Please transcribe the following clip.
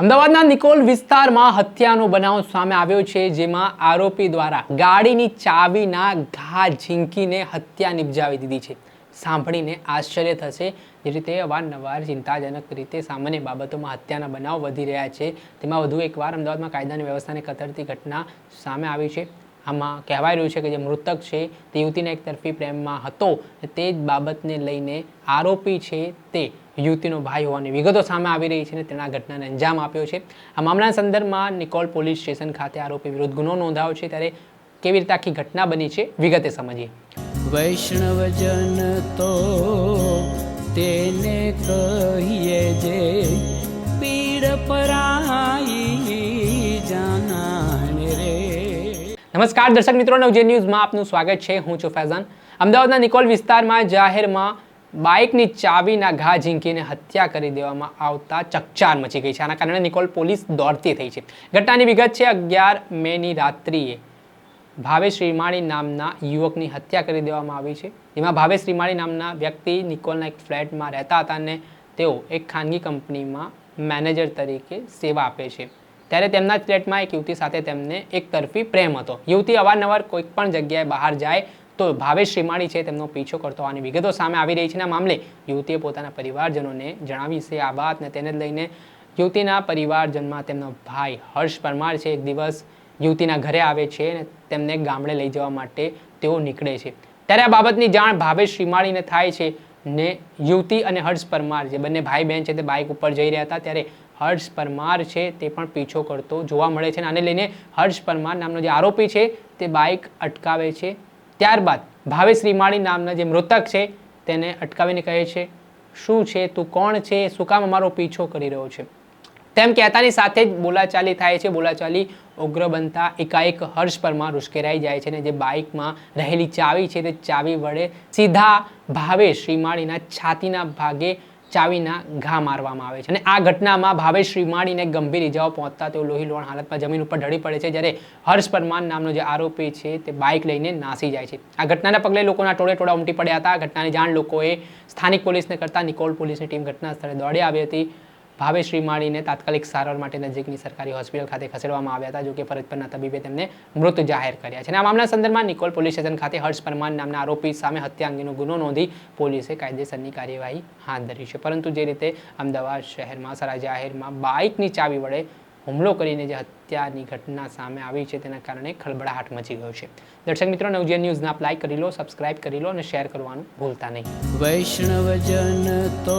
અમદાવાદના નિકોલ વિસ્તારમાં હત્યાનો બનાવ સામે આવ્યો છે, જેમાં આરોપી દ્વારા ગાડીની ચાવીના ઘા ઝીંકીને હત્યા નિપજાવી દીધી છે. સાંભળીને આશ્ચર્ય થશે જે રીતે અવારનવાર ચિંતાજનક રીતે સામાન્ય બાબતોમાં હત્યાના બનાવ વધી રહ્યા છે. તેમાં વધુ એકવાર અમદાવાદમાં કાયદાની વ્યવસ્થાને કતરતી ઘટના સામે આવી છે. આમાં કહેવાય રહ્યું છે કે જે મૃતક છે તે યુવતીના એક તરફી પ્રેમમાં હતો તે જ બાબતને લઈને આરોપી છે તે યુવતીનો ભાઈ હોવાની વિગતો સામે આવી રહી છે અને તેના ઘટનાને અંજામ આપ્યો છે. આ મામલાના સંદર્ભમાં નિકોલ પોલીસ સ્ટેશન ખાતે આરોપી વિરુદ્ધ ગુનો નોંધાયો છે. ત્યારે કેવી રીતે આખી ઘટના બની છે વિગતે સમજીએ. વૈષ્ણવજન તો તેને કહીએ જે પીડ પરાઈ નમસ્કાર, દર્શક મિત્રો, નવજે ન્યૂઝમાં આપનું સ્વાગત છે. હું છું ફૈઝાન. અમદાવાદના નિકોલ વિસ્તારમાં જાહેરમાં બાઇકની ચાવીના ઘા ઝીંકીને હત્યા કરી દેવામાં આવતા ચકચાર મચી ગઈ છે. આના કારણે નિકોલ પોલીસ દોડતી થઈ છે. ઘટનાની વિગત છે, અગિયાર મેની રાત્રિએ ભાવેશ રીમાણી નામના યુવકની હત્યા કરી દેવામાં આવી છે. જેમાં ભાવેશ રીમાણી નામના વ્યક્તિ નિકોલના એક ફ્લેટમાં રહેતા હતા અને તેઓ એક ખાનગી કંપનીમાં મેનેજર તરીકે સેવા આપે છે. ત્યારે તેમના જ ફ્લેટમાં એક યુવતી સાથે તેમને એક તરફી પ્રેમ હતો. યુવતી અવારનવાર કોઈક પણ જગ્યાએ બહાર જાય તો ભાવેશ શ્રીમાળી છે તેમનો પીછો કરતો હોવાની વિગતો સામે આવી રહી છે. અને આ મામલે યુવતીએ પોતાના પરિવારજનોને જણાવી છે આ વાત ને તેને લઈને યુવતીના પરિવારજનમાં તેમનો ભાઈ હર્ષ પરમાર છે. એક દિવસ યુવતીના ઘરે આવે છે અને તેમને ગામડે લઈ જવા માટે તેઓ નીકળે છે. ત્યારે આ બાબતની જાણ ભાવેશ શ્રીમાળીને થાય છે. ને યુવતી અને હર્ષ પરમાર જે બંને ભાઈ બહેન છે તે બાઇક ઉપર જઈ રહ્યા હતા. ત્યારે હર્ષ પરમાર છે તે પણ પીછો કરતો જોવા મળે છે આને લઈને હર્ષ પરમાર નામનો જે આરોપી છે તે બાઇક અટકાવે છે. ત્યારબાદ ભાવેશ શ્રીમાળી નામના જે મૃતક છે તેને અટકાવીને કહે છે, શું છે? તું કોણ છે? શું કામ અમારો પીછો કરી રહ્યો છે? તેમ કહેતાની સાથે જ બોલાચાલી થાય છે. બોલાચાલી ઉગ્ર બનતા એકાએક હર્ષ પરમાર ઉશ્કેરાઈ જાય છે અને જે બાઇકમાં રહેલી ચાવી છે તે ચાવી વડે સીધા ભાવેશ શ્રીમાળીના છાતીના ભાગે ચાવીના ઘા મારવામાં આવે છે. અને આ ઘટનામાં ભાવેશ શ્રીમાળીને ગંભીર ઇજાઓ પહોંચતા તેઓ લોહી લોણ હાલતમાં જમીન ઉપર ઢળી પડે છે જ્યારે હર્ષ પરમાર નામનો જે આરોપી છે તે બાઇક લઈને નાસી જાય છે. આ ઘટનાના પગલે લોકોના ટોળે ટોળા ઉમટી પડ્યા હતા. આ ઘટનાની જાણ લોકોએ સ્થાનિક પોલીસને કરતાં નિકોલ પોલીસની ટીમ ઘટના સ્થળે દોડી આવી હતી. ભાવેશ શ્રીમાળીને તાત્કાલિક સારવાર માટે નજીકની સરકારી હોસ્પિટલ ખાતે ખસેડવામાં આવ્યા હતા, જો કે ફરજ પરના તબીબે તેમને મૃત જાહેર કર્યા છે. અને આ મામલા સંદર્ભમાં નિકોલ પોલીસ સ્ટેશન ખાતે હર્ષ પરમાર નામના આરોપી સામે હત્યા અંગેનો ગુનો નોંધી પોલીસે કાયદેસરની કાર્યવાહી હાથ ધરી છે. પરંતુ જે રીતે અમદાવાદ શહેરમાં સરા જાહેરમાં બાઇકની ચાવી વડે હુમલો કરીને જે હત્યાની ઘટના સામે આવી છે, તેના કારણે ખળબળાહટ મચી ગયો છે. દર્શક મિત્રો, નવજીવન ન્યૂઝના આપ લાઈક કરી લો, સબસ્ક્રાઇબ કરી લો અને શેર કરવાનું ભૂલતા નહીં. વૈષ્ણવજન તો